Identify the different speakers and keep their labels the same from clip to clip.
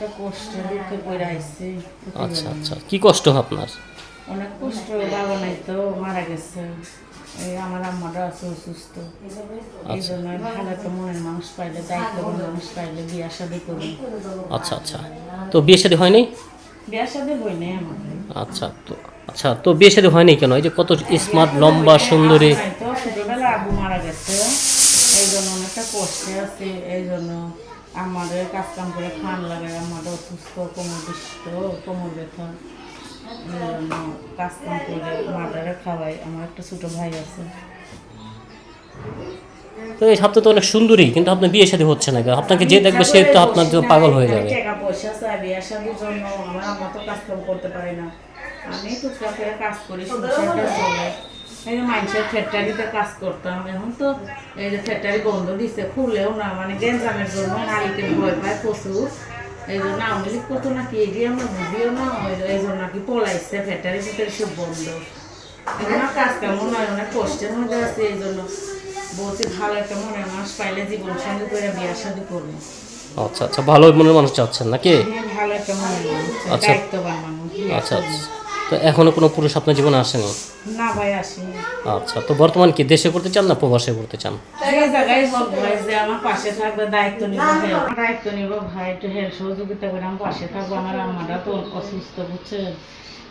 Speaker 1: একটা কষ্ট দুঃখে পড়ে আইছি
Speaker 2: আচ্ছা আচ্ছা। কি কষ্ট আপনার?
Speaker 1: অনেক কষ্ট বাবা নাই তো মারা গেছে। এই আমার আম্মাটা আছে অসুস্থ। এই জন্য ভালো একটা মনের মানুষ পাইলে দায়িত্ববান মানুষ পাইলে বিয়া শাদি করি।
Speaker 2: আচ্ছা আচ্ছা। তো বিয়ে শাদী হয়নি
Speaker 1: বিয়া শাদি হই নাই আমার
Speaker 2: আচ্ছা তো আচ্ছা তো বিয়ে শাদী হয়নি কেন? এই যে কত স্মার্ট লম্বা সুন্দরী।
Speaker 1: তো ছোটবেলা আবু মারা গেছে। এই জন্য অনেকটা কষ্টে আছে এই জন্য আমাদের কাজ কাম করে খান লাগে আমাদের অসুস্থ কোমর দুষ্ট কোমর ব্যথা কাজ কাম করে মাটারে খাওয়াই। আমার একটা ছোট ভাই আছে।
Speaker 2: তো এই আপনি তো অনেক সুন্দরী কিন্তু আপনার বিয়ে শাদী হচ্ছে না আপনাকে যে দেখবে সে তো আপনার জন্য পাগল হয়ে যাবে।
Speaker 1: টাকা পয়সা চাই বিয়ে শাদির জন্য আমার আম্মা তো কাজ কাম করতে পারে না। আমি টুকটাক করে কাজ করি সংসারটা চলে। এই যে মানুষের ফ্যাক্টরিতে কাজ করতাম এখন তো এই যে ফ্যাক্টরি বন্ধ দিছে খুললেও না মানে গেঞ্জামের জন্য মালিকের ভয় পায় প্রচুর। এই জন্য আওয়ামী লীগ করতো নাকি এগিয়ে আমরা বুঝিও না ওই এই জন্য নাকি পলাইছে ফ্যাক্টরির ভিতরে সব বন্ধ। এখন কাজ কেমন নয় অনেক কষ্টের মধ্যে আছে এই জন্য বলছি ভালো একটা মনের মানুষ পাইলে জীবন সঙ্গে করে বিয়ে শাদি করব।
Speaker 2: আচ্ছা আচ্ছা ভালো মনের মানুষ চাচ্ছেন নাকি?
Speaker 1: হ্যাঁ, ভালো একটা মনের মানুষ
Speaker 2: আচ্ছা। আচ্ছা আচ্ছা। তো এখনও কোনো পুরুষ আপনার জীবনে আসেনি?
Speaker 1: না ভাই আসেনি।
Speaker 2: আচ্ছা তো বর্তমান কি দেশে করতে চান না প্রবাসে করতে চান?
Speaker 1: জায়গায় হোক ভাই যে আমার পাশে থাকবে দায়িত্ব নিব দায়িত্ব নিব ভাই একটু হেল্প সহযোগিতা করে আমার পাশে থাকব। আমার আম্মাটা তো অসুস্থ বুঝছে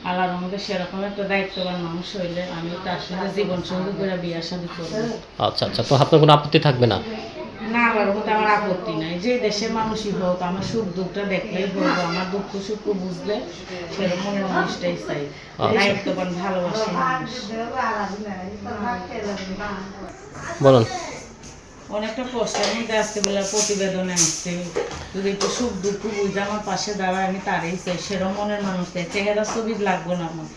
Speaker 1: আল্লাহর মধ্যে সেরকম একটা দায়িত্ববান মানুষ হইলে আমি তার সঙ্গে জীবন সঙ্গী করে বিয়ে শাদি করব।
Speaker 2: আচ্ছা আচ্ছা তো আপনার কোনো আপত্তি থাকবে না?
Speaker 1: না আমার মধ্যে আমার আপত্তি নাই। যে দেশের মানুষই হোক আমার সুখ দুঃখটা দেখলেই হোক আমার দুঃখ সুখ বুঝলে সেরকম মানুষটাই চাই।
Speaker 2: আচ্ছা।
Speaker 1: দায়িত্ববান ভালোবাসা
Speaker 2: বলুন।
Speaker 1: অনেকটা কষ্টের মধ্যে আজকে বেলা প্রতিবেদনে আসছে। যদি একটু সুখ দুঃখ বুঝে আমার পাশে দাঁড়ায় আমি তারই চাই। সেরম মনের মানুষ চাই। চেহারা ছবি লাগবো না আমার।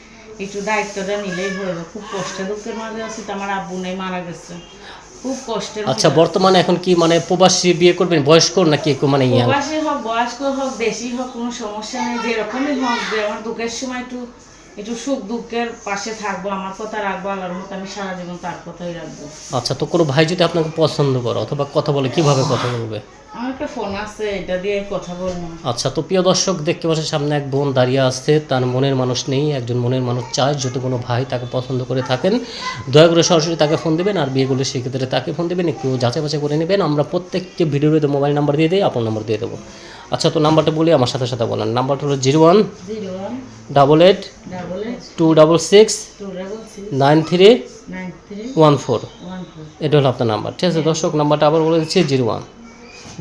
Speaker 1: একটু দায়িত্বটা নিলেই হইব। খুব কষ্টে দুঃখের মাঝে আছি তো আমার আব্বু নেই মারা গেছে। খুব কষ্টের
Speaker 2: আচ্ছা বর্তমানে এখন কি মানে প্রবাসী বিয়ে করবেন? বয়স্ক নাকি মানে ইয়াং?
Speaker 1: প্রবাসী হোক বয়স্ক হোক দেশি হোক কোনো সমস্যা নেই যেরকমই হোক যে আমার দুঃখের সময় একটু একটু সুখ দুঃখের পাশে থাকব আমার কথা রাখব আল্লাহর মতো আমি সারা জীবন তার কথাই রাখব।
Speaker 2: আচ্ছা তো কোনো ভাই যদি আপনাকে পছন্দ করে অথবা কথা বলে কীভাবে কথা বলবে?
Speaker 1: আমার একটা ফোন আছে এটা দিয়ে কথা বলব।
Speaker 2: আচ্ছা তো প্রিয় দর্শক দেখতে পাচ্ছেন সামনে এক বোন দাঁড়িয়ে আসছে তার মনের মানুষ নেই একজন মনের মানুষ চায় যদি কোনো ভাই তাকে পছন্দ করে থাকেন দয়া করে সরাসরি তাকে ফোন দেবেন আর বিয়ে করলে সেক্ষেত্রে তাকে ফোন দেবেন একটু যাচাই বাছাই করে নেবেন। আমরা প্রত্যেকটি ভিডিওতে মোবাইল নাম্বার দিয়ে দিই আপনার নাম্বার দিয়ে দেবো। আচ্ছা তো নাম্বারটা বলি আমার সাথে সাথে বলেন। নাম্বারটা হলো zero one double eight two double six nine three one four. এটা হলো আপনার নাম্বার ঠিক আছে? দর্শক নাম্বারটা আবার বলে দিচ্ছি zero one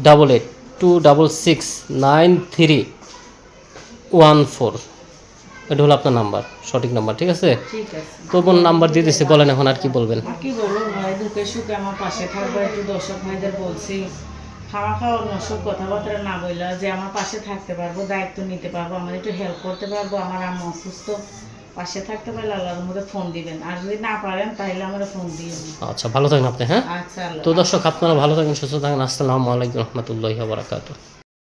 Speaker 2: double eight two double six nine three one four. এটা হলো আপনার নাম্বার সঠিক নাম্বার ঠিক আছে?
Speaker 1: ঠিক আছে।
Speaker 2: তো বোন নাম্বার দিয়ে দিচ্ছে বলেন এখন আর কি বলবেন?
Speaker 1: কি বলব ভাই দুঃখে সুখে আমার পাশে থাকব একটু দর্শক ভাইদের বলছি। খাওয়া খাওয়া সব কথাবার্তা না বলল যে আমার পাশে থাকতে পারব দায়িত্ব নিতে পারব আমার একটু হেল্প করতে পারব আমার আম্মা অসুস্থ পাশে থাকতে পারলে আল্লাহর মধ্যে ফোন দিবেন। আর যদি না পারেন তাহলে আমার ফোন দিয়ে
Speaker 2: আচ্ছা ভালো থাকেন আপনি হ্যাঁ?
Speaker 1: আচ্ছা
Speaker 2: তো দর্শক আপনারা ভালো থাকেন সুস্থ থাকেন। আসসালামু আলাইকুম রহমতুল্লাহ বারাকাতু